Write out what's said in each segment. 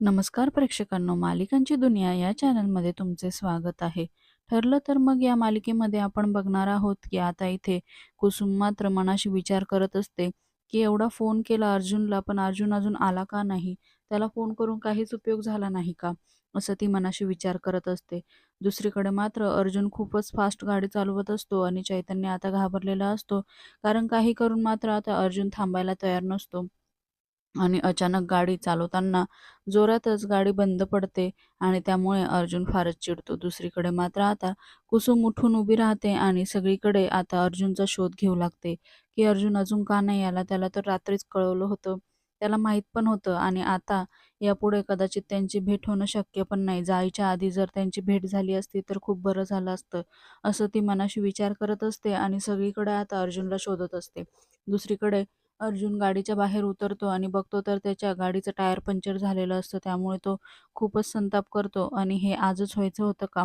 नमस्कार प्रेक्षकांनो मालिकांची दुनिया या चॅनलमध्ये तुमचे स्वागत आहे. ठरलं तर मग या मालिकेमध्ये आपण बघणार आहोत की आता इथे कुसुम मात्र मनाशी विचार करत असते की एवढा फोन केला अर्जुनला पण अर्जुन अजून आला का नाही? त्याला फोन करून काहीच उपयोग झाला नाही का? असं ती मनाशी विचार करत असते. दुसरीकडे मात्र अर्जुन खूपच फास्ट गाडी चालवत असतो आणि चैतन्य आता घाबरलेला असतो कारण काही करून मात्र आता अर्जुन थांबायला तयार नसतो. आणि अचानक गाडी चालवताना जोरातच गाडी बंद पडते आणि त्यामुळे अर्जुन फारच चिडतो. दुसरीकडे मात्र आता कुसुम उठून उभी राहते आणि सगळीकडे आता अर्जुनचा शोध घेऊ लागते, की अर्जुन अजून का नाही आला? त्याला तर रात्रीच कळवलं होतं. त्याला माहीत पण होतं आणि आता यापुढे कदाचित त्यांची भेट होणं शक्य पण नाही. जायच्या आधी जर त्यांची भेट झाली असती तर खूप बरं झालं असतं, असं ती मनाशी विचार करत असते आणि सगळीकडे आता अर्जुनला शोधत असते. दुसरीकडे अर्जुन गाडीच्या बाहेर उतरतो आणि बघतो तर त्याच्या गाडीचं टायर पंक्चर झालेलं असतं. त्यामुळे तो खूपच संताप करतो आणि हे आजच व्हायचं होतं का?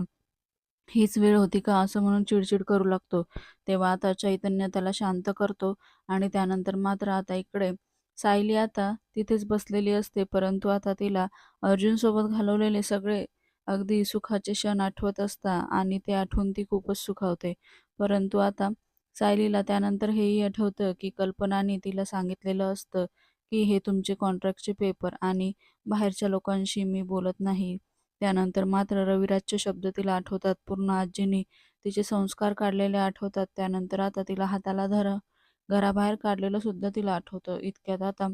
हीच वेळ होती का? असं म्हणून चिडचिड करू लागतो. तेव्हा आता चैतन्य त्याला शांत करतो आणि त्यानंतर मात्र आता इकडे सायली आता तिथेच बसलेली असते. परंतु आता तिला अर्जुनसोबत घालवलेले सगळे अगदी सुखाचे क्षण आठवत असतात आणि ते आठवून ती खूपच सुखावते. परंतु आता सायलीला त्यानंतर हेही आठवतं, की कल्पनाने तिला सांगितलेलं असतं, की हे तुमचे कॉन्ट्रॅक्टचे पेपर आणि बाहेरच्या लोकांशी मी बोलत नाही. त्यानंतर मात्र रविराजचे शब्द तिला आठवतात. पूर्ण आजीने तिचे संस्कार काढलेले आठवतात. त्यानंतर आता तिला हाताला धर घराबाहेर काढलेलं सुद्धा तिला आठवतं. इतक्यात आता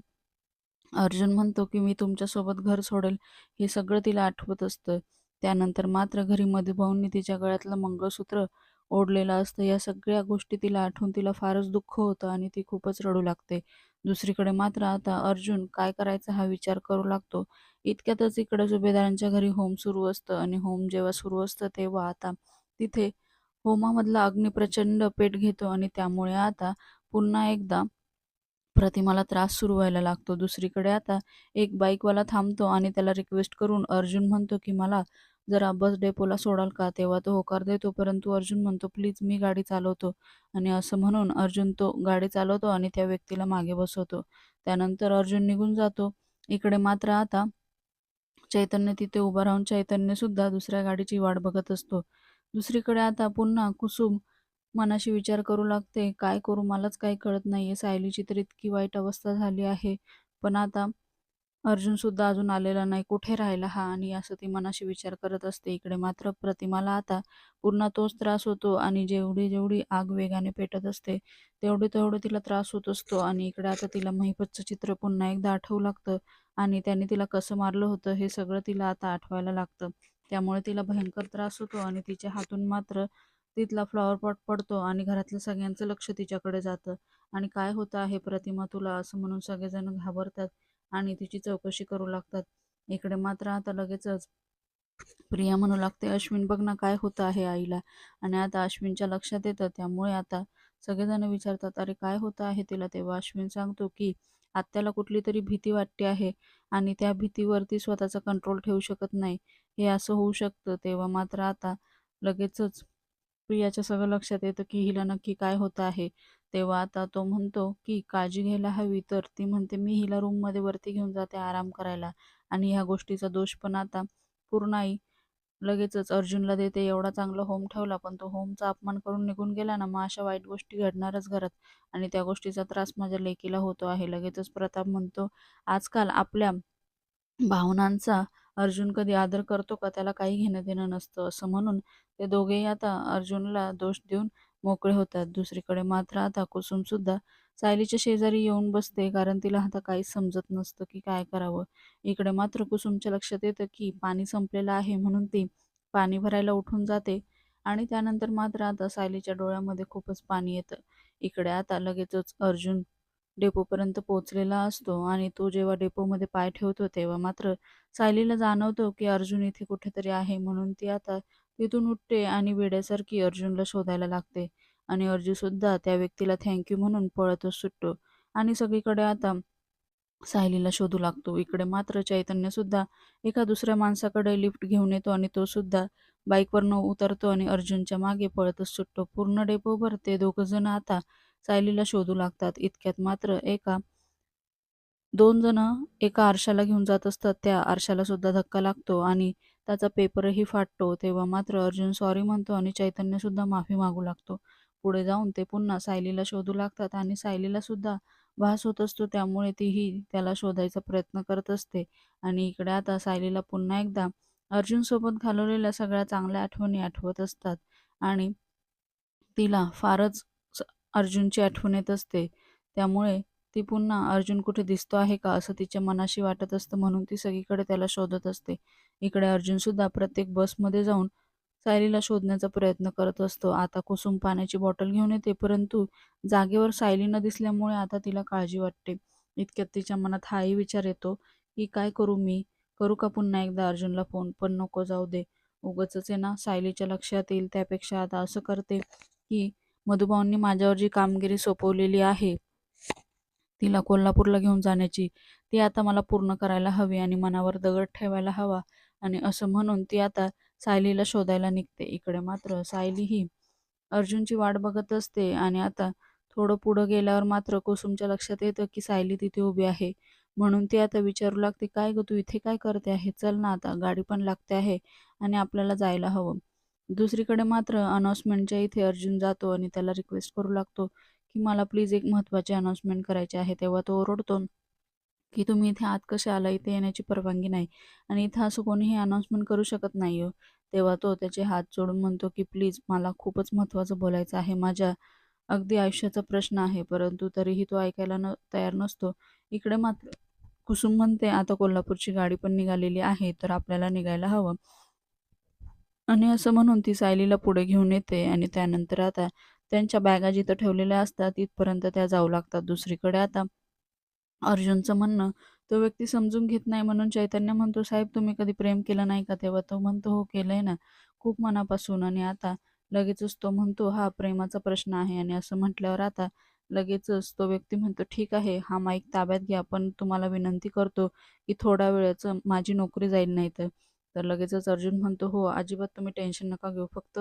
अर्जुन म्हणतो, की "मी तुमच्यासोबत घर सोडेल." हे सगळं तिला आठवत असतं. त्यानंतर मात्र घरी मधुभाऊंनी तिच्या गळ्यातलं मंगळसूत्र ओढलेलं असतं. या सगळ्या गोष्टी तिला आठवून तिला फारच दुःख होतं आणि ती खूपच रडू लागते. दुसरीकडे मात्र आता अर्जुन काय करायचा हा विचार करू लागतो. इतक्यातच इकडे सुभेदारांच्या घरी होम सुरू असतं आणि होम जेव्हा सुरू असतं तेव्हा आता तिथे होमामधला अग्नी प्रचंड पेट घेतो आणि त्यामुळे आता पुन्हा एकदा प्रतिमाला त्रास सुरू व्हायला लागतो. दुसरीकडे आता एक बाईकवाला थांबतो आणि त्याला रिक्वेस्ट करून अर्जुन म्हणतो, की "मला जरा बस डेपोला सोडाल का?" तेव्हा तो होकार देतो. परंतु अर्जुन म्हणतो, "प्लीज मी गाडी चालवतो." आणि असं म्हणून अर्जुन तो गाडी चालवतो आणि त्या व्यक्तीला मागे बसवतो. त्यानंतर अर्जुन निघून जातो. इकडे मात्र आता चैतन्य तिथे उभा राहून चैतन्यसुद्धा दुसऱ्या गाडीची वाट बघत असतो. दुसरीकडे आता पुन्हा कुसुम मनाशी विचार करू लागते, काय करू मलाच काही कळत नाहीये. सायलीची तर इतकी वाईट अवस्था झाली आहे. पण आता अर्जुनसुद्धा अजून आलेला नाही. कुठे राहिला हा? आणि असं ती मनाशी विचार करत असते. इकडे मात्र प्रतिमाला आता पुन्हा तोच त्रास होतो आणि जेवढी-जेवढी आग वेगाने पेटत असते, तेवढं-तेवढं तिला त्रास होत असतो आणि इकडे आता तिला महिपतचं चित्र पुन्हा एकदा आठवू लागतं आणि त्याने तिला कसं मारलं होतं हे सगळं तिला आता आठवायला लागतं. त्यामुळे तिला भयंकर त्रास होतो आणि तिच्या हातून मात्र तिथला फ्लॉवर पॉट पडतो आणि घरातल्या सगळ्यांचं लक्ष तिच्याकडे जातं आणि "काय होतं आहे प्रतिमा तुला?" असं म्हणून सगळेजण घाबरतात आणि तिची चौकशी करू लागतात. इकडे मात्र आता लगेचच प्रिया म्हणू लागते, "अश्विन बघ ना काय होतं आहे आईला?" आणि आता अश्विनच्या लक्षात येतं. त्यामुळे आता सगळेजण विचारतात, "अरे काय होतं आहे तिला?" तेव्हा अश्विन सांगतो, की "आत्याला कुठली तरी भीती वाटते आहे आणि त्या भीतीवरती स्वतःचा कंट्रोल ठेवू शकत नाही. हे असं होऊ शकतं." तेव्हा मात्र आता लगेचच प्रियाच्या सगळं लक्षात येतं, की हिला नक्की काय होतं आहे. तेव्हा आता तो म्हणतो, की काळजी घ्यायला हवी. तर ती म्हणते, "मी हिला रूममध्ये वरती घेऊन जाते आराम करायला." आणि ह्या गोष्टीचा दोष पण आता पूर्णाई लगेचच अर्जुनला देते. एवढा चांगला होम ठेवला, पण तो होमचा अपमान करून निघून गेला ना, मग अशा वाईट गोष्टी घडणारच घरात आणि त्या गोष्टीचा त्रास माझ्या लेकीला होतो आहे. लगेचच प्रताप म्हणतो, "आजकाल आपल्या भावनांचा अर्जुन कधी आदर करतो का? त्याला काही घेणं-देणं नसतं." असं म्हणून ते दोघेही आता अर्जुनला दोष देऊन मोकळे होतात. दुसरीकडे मात्र आता कुसुमसुद्धा सायलीच्या शेजारी येऊन बसते, कारण तिला आता काहीच समजत नसतं की काय करावं. इकडे मात्र कुसुमच्या लक्षात येतं की पाणी संपलेलं आहे, म्हणून ती पाणी भरायला उठून जाते आणि त्यानंतर मात्र आता सायलीच्या डोळ्यामध्ये खूपच पाणी येतं. इकडे आता लगेचच अर्जुन डेपोपर्यंत पोहोचलेला असतो आणि तो जेव्हा डेपोमध्ये पाय ठेवतो, तेव्हा मात्र सायलीला जाणवतो की अर्जुन इथे कुठेतरी आहे. म्हणून ती आता तिथून उठते आणि वेड्यासारखी अर्जुनला शोधायला लागते आणि अर्जुनसुद्धा त्या व्यक्तीला थँक म्हणून पळतच सुटतो आणि सगळीकडे आता सायलीला शोधू लागतो. इकडे मात्र चैतन्यसुद्धा एका दुसऱ्या माणसाकडे लिफ्ट घेऊन येतो आणि तो सुद्धा बाईकवरनं उतरतो आणि अर्जुनच्या मागे पळतच सुटतो. पूर्ण डेपोभर ते दोघंजण आता सायलीला शोधू लागतात. इतक्यात मात्र एका दोन जण एका आरशाला घेऊन जात असतात त्या आरशाला सुद्धा धक्का लागतो आणि त्याचा पेपरही फाटतो तेव्हा मात्र अर्जुन सॉरी म्हणतो आणि चैतन्य सुद्धा माफी मागू लागतो. पुढे जाऊन ते पुन्हा सायलीला शोधू लागतात आणि सायलीला सुद्धा भास होत असतो त्यामुळे तीही त्याला शोधायचा प्रयत्न करत असते. आणि इकडे आता सायलीला पुन्हा एकदा अर्जुनसोबत घालवलेल्या सगळ्या चांगल्या आठवणी आठवत असतात. आणि तिला फारच अर्जुनची आठवण येत असते. त्यामुळे ती पुन्हा अर्जुन कुठे दिसतो आहे का असं तिच्या मनाशी वाटत असतं म्हणून ती सगळीकडे त्याला शोधत असते. इकडे अर्जुनसुद्धा प्रत्येक बसमध्ये जाऊन सायलीला शोधण्याचा प्रयत्न करत असतो. आता कुसुम पाण्याची बॉटल घेऊन येते परंतु जागेवर सायली न दिसल्यामुळे आता तिला काळजी वाटते. इतक्यात तिच्या मनात हाही विचार येतो की काय करू मी? करू का पुन्हा एकदा अर्जुनला फोन? पण नको जाऊ दे. उगच आहे ना सायलीच्या लक्षात येईल. त्यापेक्षा आता असं करते की मधुभाऊंनी माझ्यावर जी कामगिरी सोपवलेली आहे तिला कोल्हापूरला घेऊन जाण्याची ती आता मला पूर्ण करायला हवी आणि मनावर दगड ठेवायला हवा. आणि असं म्हणून ती आता सायलीला शोधायला निघते इकडे. मात्र सायली ही अर्जुनची वाट बघत असते आणि आता थोडं पुढं गेल्यावर मात्र कुसुमच्या लक्षात येतं की सायली तिथे उभी आहे. म्हणून ती आता विचारू लागते काय ग तू इथे काय करते आहे? चल ना आता गाडी पण लागते आहे आणि आपल्याला जायला हवं. दुसरीकडे मात्र अनाऊन्समेंटच्या इथे अर्जुन जातो आणि त्याला रिक्वेस्ट करू लागतो की मला प्लीज एक महत्त्वाची अनाऊन्समेंट करायची आहे. तेव्हा तो ओरडतो की तुम्ही इथे आत कसे आला? इथे येण्याची परवानगी नाही. आणि इथं असं कोणीही अनाऊन्समेंट करू शकत नाही हो तेव्हा तो त्याचे हात जोडून म्हणतो की प्लीज मला खूपच महत्त्वाचं बोलायचं आहे. माझ्या अगदी आयुष्याचा प्रश्न आहे. परंतु तरीही तो ऐकायला न तयार नसतो. इकडे मात्र कुसुम म्हणते आता कोल्हापूरची गाडी पण निघालेली आहे. तर आपल्याला निघायला हवं. आणि असं म्हणून ती सायलीला पुढे घेऊन येते. आणि त्यानंतर आता त्यांच्या बॅगा जिथं ठेवलेल्या असतात. तिथपर्यंत त्या जाऊ लागतात. दुसरीकडे आता अर्जुनचं म्हणणं. तो व्यक्ती समजून घेत नाही म्हणून चैतन्य म्हणतो साहेब तुम्ही कधी प्रेम केलं नाही का? तेव्हा तो म्हणतो हो केलंय ना. खूप मनापासून आणि आता लगेचच तो म्हणतो हा प्रेमाचा प्रश्न आहे. आणि असं म्हटल्यावर आता लगेचच तो व्यक्ती म्हणतो ठीक आहे हा माईक ताब्यात घ्या पण तुम्हाला विनंती करतो की थोड्या वेळाचं माझी नोकरी जाईल नाही तर तर लगेचच अर्जुन म्हणतो हो अजिबात तुम्ही टेन्शन नका घेऊ फक्त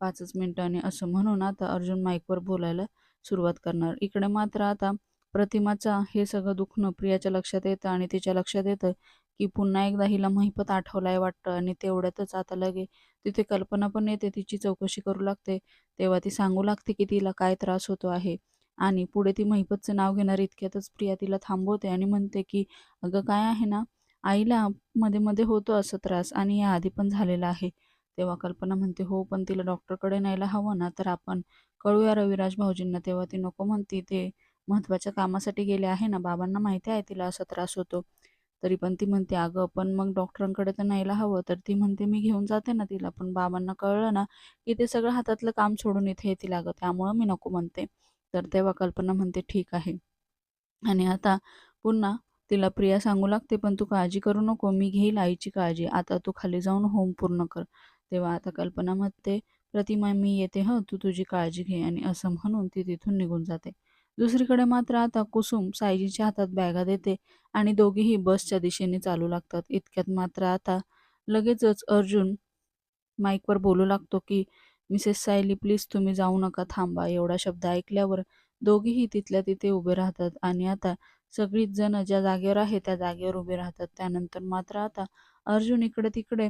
पाचच मिनिटांनी असं म्हणून आता अर्जुन माईकवर बोलायला सुरुवात करणार. इकडे मात्र आता प्रतिमाचा हे सगळं दुखणं प्रियाच्या लक्षात येतं आणि तिच्या लक्षात येतं की पुन्हा एकदा हिला महिपत आठवलाय वाटतं आणि तेवढ्यातच आता लगे तिथे कल्पना पण येते तिची चौकशी करू लागते. तेव्हा ती सांगू लागते की तिला काय त्रास होतो आहे. आणि पुढे ती महिपतचं नाव घेणार इतक्यातच प्रिया तिला थांबवते आणि म्हणते की अगं काय आहे ना आईला मध्ये मध्ये होतो असं त्रास आणि या आधी पण झालेला आहे. तेव्हा कल्पना म्हणते हो पण तिला डॉक्टरकडे न्यायला हवं ना तर आपण कळूया रविराज भाऊजींना. तेव्हा ती नको म्हणते ते महत्त्वाच्या कामासाठी गेले आहे ना बाबांना माहिती आहे तिला असा त्रास होतो. तरी पण ती म्हणते अगं पण मग डॉक्टरांकडे तर न्यायला हवं तर ती म्हणते मी घेऊन जाते ना तिला. पण बाबांना कळलं ना की ते सगळं हातातलं काम सोडून इथे येतील अगं त्यामुळं मी नको म्हणते. तर तेव्हा कल्पना म्हणते ठीक आहे. आणि आता पुन्हा तिला प्रिया सांगू लागते पण तू काळजी करू नको मी घेईल आईची काळजी. आता तू खाली जाऊन होम पूर्ण कर. तेव्हा आता कल्पना म्हणते प्रतिमा मी येते हं. तू तुझी काळजी घे. आणि असं म्हणून ती तिथून निघून जाते. दुसरीकडे मात्र आता कुसुम सायजीच्या हातात बॅगा देते आणि दोघेही बसच्या दिशेने चालू लागतात. इतक्यात मात्र आता लगेचच अर्जुन माईकवर बोलू लागतो की मिसेस सायली प्लीज तुम्ही जाऊ नका थांबा एवढा शब्द ऐकल्यावर दोघेही तिथल्या तिथे उभे राहतात आणि आता सगळीच जण ज्या जागेवर आहे त्या जागेवर उभे राहतात. त्यानंतर मात्र आता अर्जुन इकडे तिकडे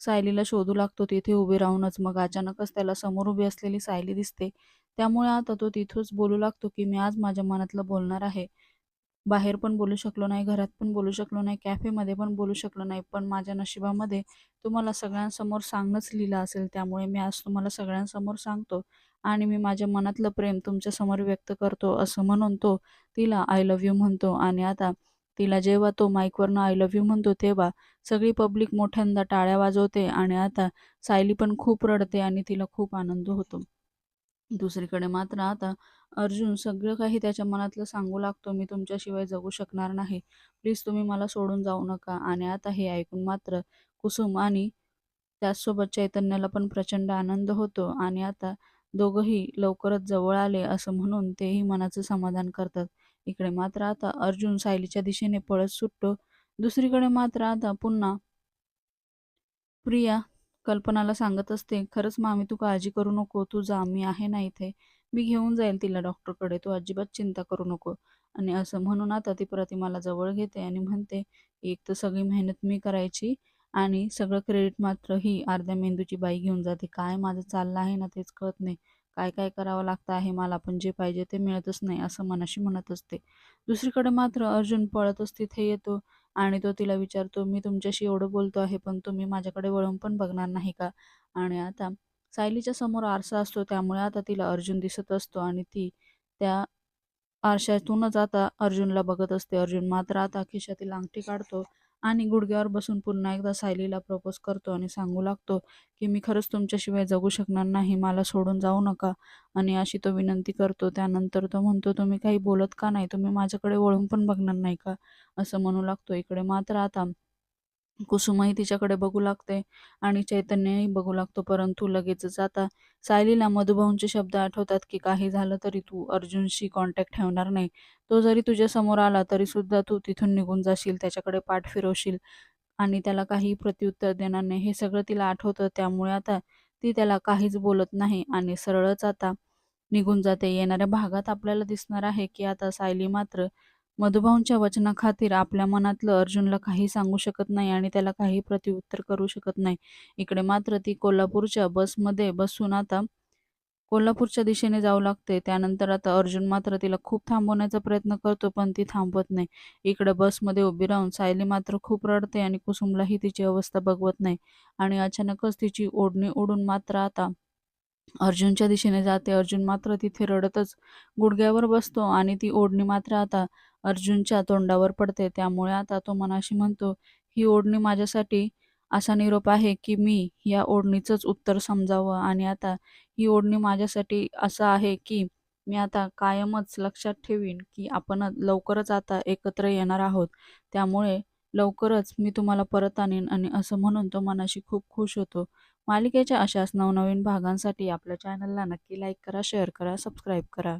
सायलीला शोधू लागतो तिथे उभे राहूनच. मग अचानकच त्याला समोर उभी असलेली सायली दिसते. त्यामुळे आता तो तिथूच बोलू लागतो की मी आज माझ्या मनातलं बोलणार आहे. बाहेर पण बोलू शकलो नाही घरात पण बोलू शकलो नाही कॅफेमध्ये पण बोलू शकलो नाही पण माझ्या नशिबामध्ये तुम्हाला सगळ्यांसमोर सांगणंच लिहिलं असेल. त्यामुळे मी आज तुम्हाला सगळ्यांसमोर सांगतो आणि मी माझ्या मनातलं प्रेम तुमच्यासमोर व्यक्त करतो असं म्हणून तो तिला आय लव्ह यू म्हणतो. आणि आता तिला जेव्हा तो माईकवरनं आय लव्ह यू म्हणतो तेव्हा सगळी पब्लिक मोठ्यांदा टाळ्या वाजवते आणि आता सायली पण खूप रडते आणि तिला खूप आनंद होतो. दुसरीकडे मात्र आता अर्जुन सगळं काही त्याच्या मनातलं सांगू लागतो मी तुमच्याशिवाय जगू शकणार नाही. प्लीज तुम्ही मला सोडून जाऊ नका. आणि आता हे ऐकून मात्र कुसुम आणि त्याचसोबत चैतन्याला पण प्रचंड आनंद होतो आणि आता दोघंही लवकरच जवळ आले असं म्हणून तेही मनाचं समाधान करतात. इकडे मात्र आता अर्जुन सायलीच्या दिशेने पळत सुटतो. दुसरीकडे मात्र आता पुन्हा प्रिया कल्पनाला सांगत असते खरंच मामी तू काळजी करू नको. तू जा मी आहे ना इथे. मी घेऊन जाईल तिला डॉक्टरकडे. तू अजिबात चिंता करू नको. आणि असं म्हणून आता ती प्रतिमाला जवळ घेते आणि म्हणते एक तर सगळी मेहनत मी करायची आणि सगळं क्रेडिट मात्र ही अर्ध्या मेंदूची बाई घेऊन जाते. काय माझं चाललं आहे ना तेच कळत नाही. काय काय करावं लागतं आहे मला पण जे पाहिजे ते मिळतच नाही असं मनाशी म्हणत असते. दुसरीकडे मात्र अर्जुन पळतच तिथे येतो आणि तो तिला विचारतो मी तुमच्याशी एवढं बोलतो आहे पण तुम्ही माझ्याकडे वळून पण बघणार नाही का? आणि आता सायलीच्या समोर आरसा असतो त्यामुळे आता तिला अर्जुन दिसत असतो आणि ती त्या आरशातूनच आता अर्जुनला बघत असते. अर्जुन मात्र आता खिशातील अंगठी काढतो आणि गुडघ्यावर बसून पुन्हा एकदा सायलीला प्रपोज करतो आणि सांगू लागतो की मी खरंच तुमच्याशिवाय जगू शकणार नाही मला सोडून जाऊ नका. आणि अशी तो विनंती करतो. त्यानंतर तो म्हणतो तुम्ही काही बोलत का नाही? तुम्ही माझ्याकडे वळून पण बघणार नाही का? असं म्हणू लागतो. इकडे मात्र आता कुसुमही तिच्याकडे बघू लागते आणि चैतन्यही बघू लागतो परंतु लगेचच आता सायलीला मधुभाऊंचे शब्द आठवतात की काही झालं तरी तू अर्जुनशी कॉन्टॅक्ट ठेवणार नाही. तो जरी तुझ्या समोर आला तरी सुद्धा तू तिथून निघून जाशील त्याच्याकडे पाठ फिरवशील आणि त्याला काही प्रत्युत्तर देणार नाही. हे सगळं तिला आठवतं त्यामुळे आता ती त्याला काहीच बोलत नाही आणि सरळच आता निघून जाते. येणाऱ्या भागात आपल्याला दिसणार आहे की आता सायली मात्र मधुभाऊंच्या वचनाखातीर आपल्या मनातलं अर्जुनला काही सांगू शकत नाही आणि त्याला काही प्रतिउत्तर करू शकत नाही. इकडे मात्र ती कोल्हापूरच्या बसमध्ये बसून आता कोल्हापूरच्या दिशेने जाऊ लागते. त्यानंतर आता अर्जुन मात्र तिला खूप थांबवण्याचा प्रयत्न करतो पण ती थांबवत नाही. इकडे बसमध्ये उभी राहून सायली मात्र खूप रडते आणि कुसुमलाही तिची अवस्था बघवत नाही. आणि अचानकच तिची ओढणी ओढून मात्र आता अर्जुनच्या दिशेने जाते. अर्जुन मात्र तिथे रडतच गुडघ्यावर बसतो आणि ती ओढणी मात्र आता अर्जुनच्या तोंडावर पडते. त्यामुळे आता तो मनाशी म्हणतो ही ओढणी माझ्यासाठी असा निरोप आहे की मी या ओढणीचंच उत्तर समजावं. आणि आता ही ओढणी माझ्यासाठी असं आहे की मी आता कायमच लक्षात ठेवीन की आपण लवकरच आता एकत्र येणार आहोत. त्यामुळे लवकरच मी तुम्हाला परत आणीन. आणि असं म्हणून तो मनाशी खूप खुश होतो. मालिकेच्या अशाच नवनवीन भागांसाठी आपल्या चॅनलला नक्की लाईक करा शेअर करा सबस्क्राईब करा.